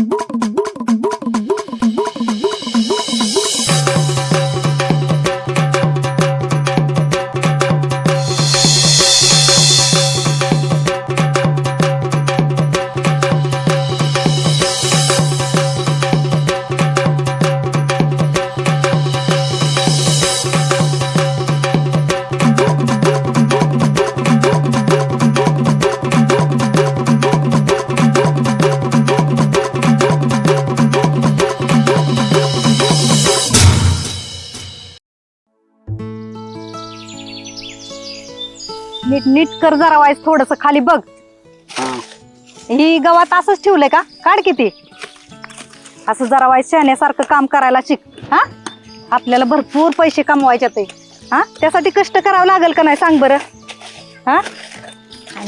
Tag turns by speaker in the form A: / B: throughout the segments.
A: Música नीट नीट कर जरा वाईस थोडस खाली बघ. ही. गवात असंच ठेवलंय का? काढ किती? असं जरा वाईस शहाण्यासारखं काम करायला शिक. हा? आपल्याला भरपूर पैसे कमवायचे ते. हा? त्यासाठी कष्ट करावं लागेल का नाही सांग बरं? हा?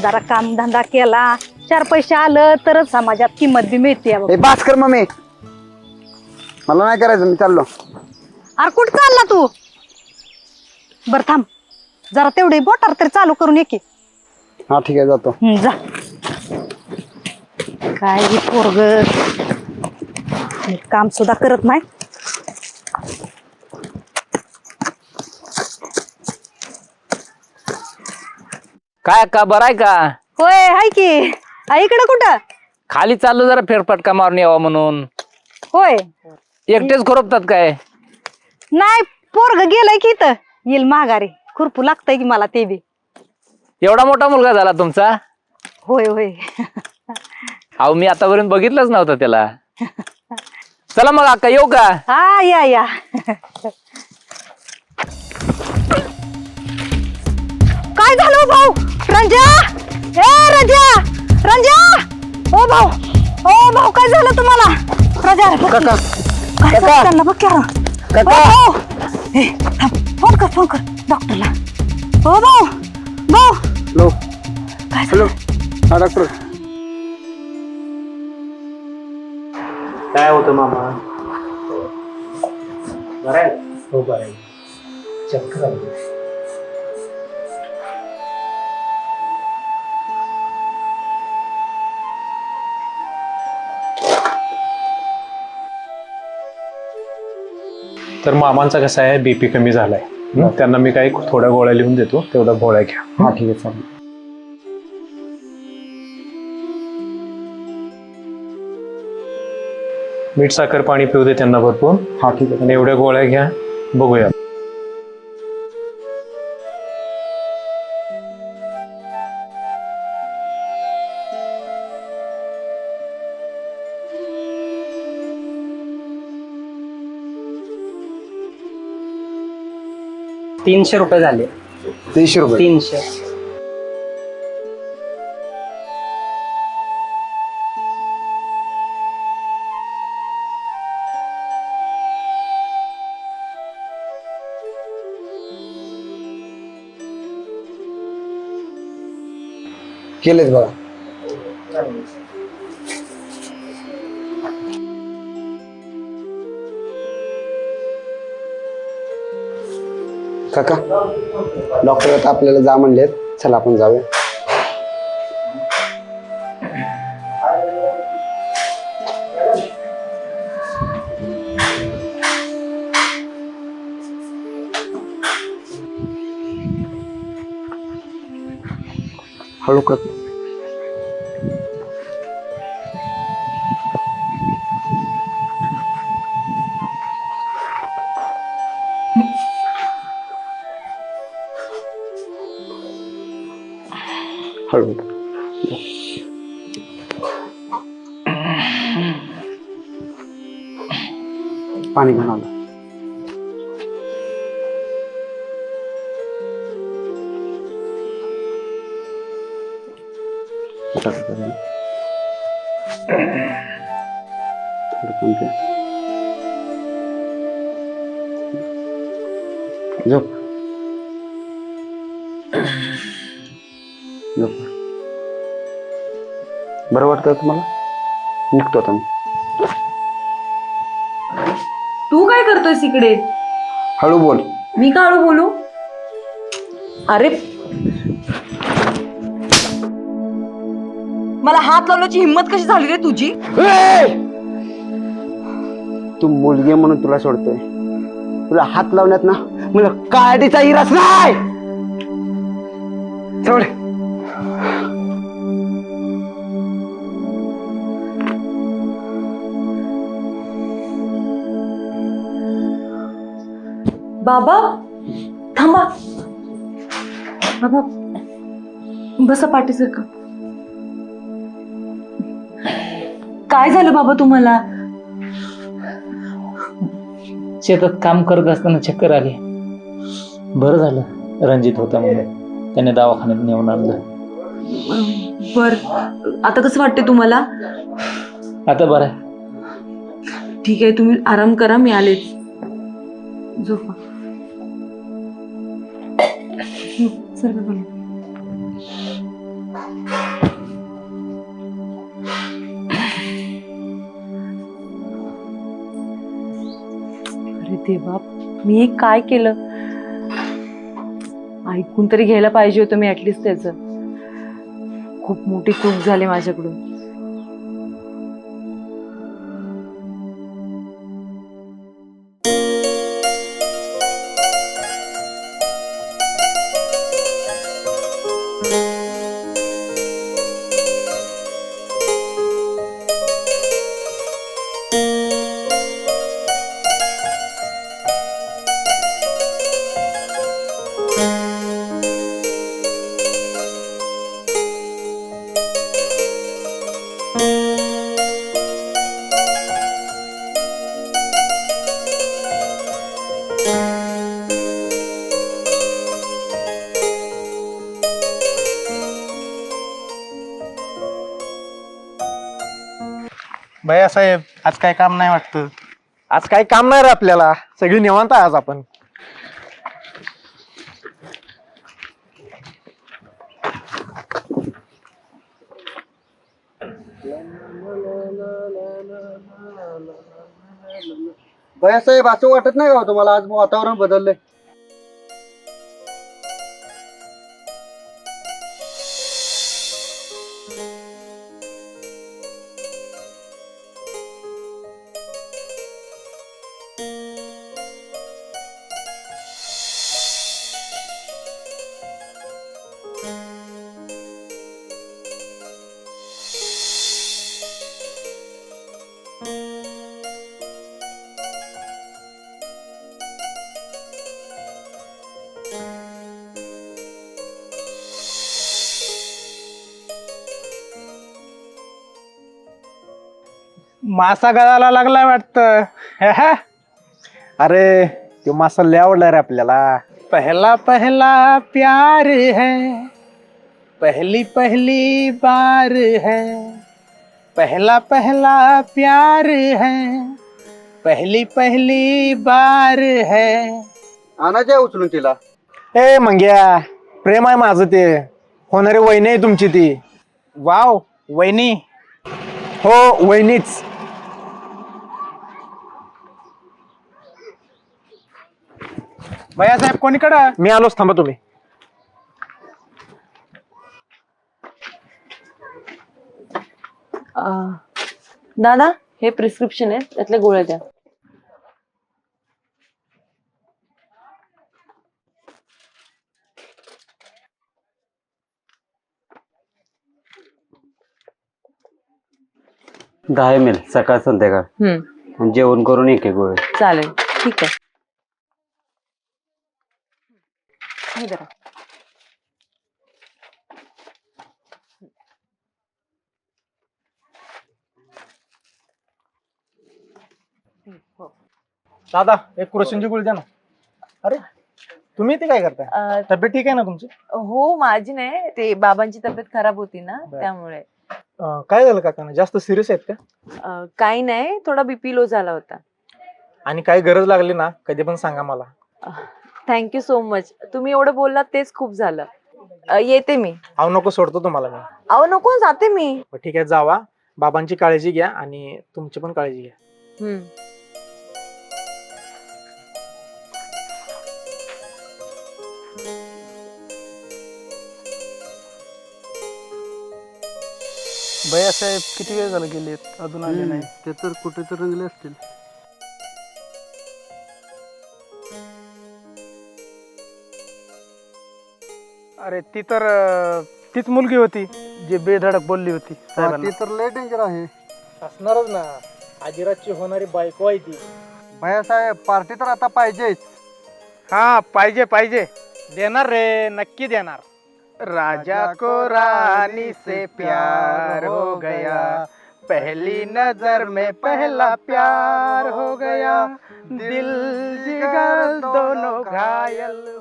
A: जरा काम धंदा केला चार पैसे आलं तरच समाजात किंमत बी मिळते बघ.
B: ए बास कर मम्मी. मला नाही करायचं मी चाललो.
A: अरे कुठं चालला तू? बरं थांब. जरा तेवढे बोटार तरी चालू करून ये की.
B: हा ठीक आहे जातो.
A: हम्म, जा. काय हे पोरग. काम सुद्धा करत नाही.
C: काय का बरं आहे का?
A: होय हाय की. आ, इकडं कुठं?
C: खाली चाललो जरा फेरफटका मारून यावा म्हणून.
A: होय.
C: एकटेच खुरपतात काय?
A: नाही पोरग गेलंय की इथं. येईल माघारी. खुरपू लागतंय की मला ते बी.
C: एवढा मोठा मुलगा झाला तुमचा?
A: होय होय.
C: अहो मी आतापर्यंत बघितलंच नव्हतं त्याला. चला मग अक्का येऊ का?
A: हा या या. काय झालं हो भाऊ? रंजा? ए रंजा! रंजा! ओ भाऊ ओ भाऊ काय झालं तुम्हाला? रंजा बघ.
B: काका.
A: काय झालं?
B: काका.
A: त्यांना बघ की अरे.
B: काका.
A: ओ भाऊ. ए, थांब. कर फोन कर. डॉक्टरला. ओ भाऊ भाऊ.
B: हॅलो.
A: काय
B: हॅलो. हा डॉक्टर.
D: काय होतं मामा? बरं आहे? हो बरं आहे. चक्कर आली. तर मामांचा कसा आहे? बीपी कमी झालाय. हं? त्यांना मी काही थोड्या गोळ्या लिहून देतो तेवढ्या गोळ्या घ्या.
B: हा ठीक आहे चालेल.
D: मीठ साखर पाणी पिऊ दे त्यांना भरपूर.
B: हा ठीक आहे.
D: आणि एवढ्या गोळ्या घ्या बघूया.
E: तीनशे रुपये झाले.
B: तीनशे रुपये?
E: तीनशे.
B: केलेच बघा. काका डॉक्टर आता आपल्याला जा म्हणलेत. चला आपण जाऊया. हळू कर. हळू पाणी घेऊन आलं थोडं पाणी प्या. झोप झोप बरं वाटतं तुम्हाला? निघतो आता मी.
F: तू काय करतोयस इकडे?
B: हळू बोल.
F: मी का हळू बोलू? अरे. मला हात लावण्याची हिंमत कशी झाली रे तुझी?
B: तू मुलगी म्हणून तुला सोडतोय. तुला हात लावण्यात ना मला काळीचा हिराच नाही! सोड
F: बाबा थांबा. बाबा बसा पाठीसारखं. काय झालं बाबा तुम्हाला?
C: शेतात काम करत असताना चक्कर आली. बरं झालं रणजित होता म्हणून. त्याने दवाखान्यात नेऊन आणलं.
F: बर आता कसं वाटते तुम्हाला?
C: आता बरं आहे.
F: ठीक आहे तुम्ही आराम करा मी आलेच. झोपा. सर्व बघा. अरे देवा मी हे काय केलं? ऐकून तरी घ्यायला पाहिजे होतं मी ऍटलिस्ट त्याच. खूप मोठी चूक झाली माझ्याकडून.
E: भैया साहेब आज काय काम नाही वाटतं. आज काय काम नाही रे आपल्याला. सगळी निवांत आहे आज आपण.
B: भैयासाहेब असं वाटत नाही का हो तुम्हाला? आज वातावरण बदललंय.
E: मासा गळाला लागलाय वाटतं. अरे तो मासा लय आवडला रे आपल्याला. पहला पहला प्यार है पहली पहली बार है पहला पहला प्यार है पहली पहली बार है.
B: आणायचे उचलून तिला.
E: ए मंग्या प्रेम आहे माझं ते. होणारी वहिनी आहे तुमची ती. वाव वहिनी. हो वहिनीच. भैया साहेब कोणीकडं? मी आलोच थांबा तुम्ही.
F: अं, दादा हे प्रिस्क्रिप्शन आहे त्यातल्या गोळ्या द्या.
B: दहा एम एल सकाळ संध्याकाळ.
F: हम्म.
B: आणि जेवण करून एक एक गोळे.
F: चालेल ठीक आहे. हे धरा.
E: दादा एक क्रोसिनची गुळी द्या ना. अरे तुम्ही ते काय करताय?
F: अं,
E: तब्येत ठीक आहे ना तुमची?
F: हो माझी नाही. ते बाबांची तब्येत खराब होती ना
E: बरं.
F: त्यामुळे.
E: अं, काय झालं काका जास्त सिरियस आहेत का?
F: अं, काही नाही थोडा बीपी लो झाला होता.
E: आणि काही गरज लागली ना कधी पण सांगा मला.
F: Thank you so much. तुम्ही एवढं बोललात तेच खूप झालं. अं, येते मी.
E: अहो नको सोडतो तुम्हाला मी.
F: अहो नको जाते मी.
E: ठीक आहे जावा. बाबांची काळजी घ्या आणि तुमची पण काळजी घ्या.
F: हम्म.
E: भैया साहेब किती वेळ झाला गेले अजून आले नाही
B: ते तर कुठे तर रंगले असतील.
E: अरे ती तर अं, तीच मुलगी होती जी बेधडक बोलली होती
G: ती तर लय डेंजर आहे.
E: असणारच ना. आजिराजची होणारी बायको आहे ती.
G: भैयासाहेब पार्टी तर आता पाहिजेच.
E: हा पाहिजे पाहिजे. देणार रे नक्की देणार. राजा को रानी से प्यार हो गया। पहली नजर में पहला प्यार हो गया। दिल जिगर दोनों घायल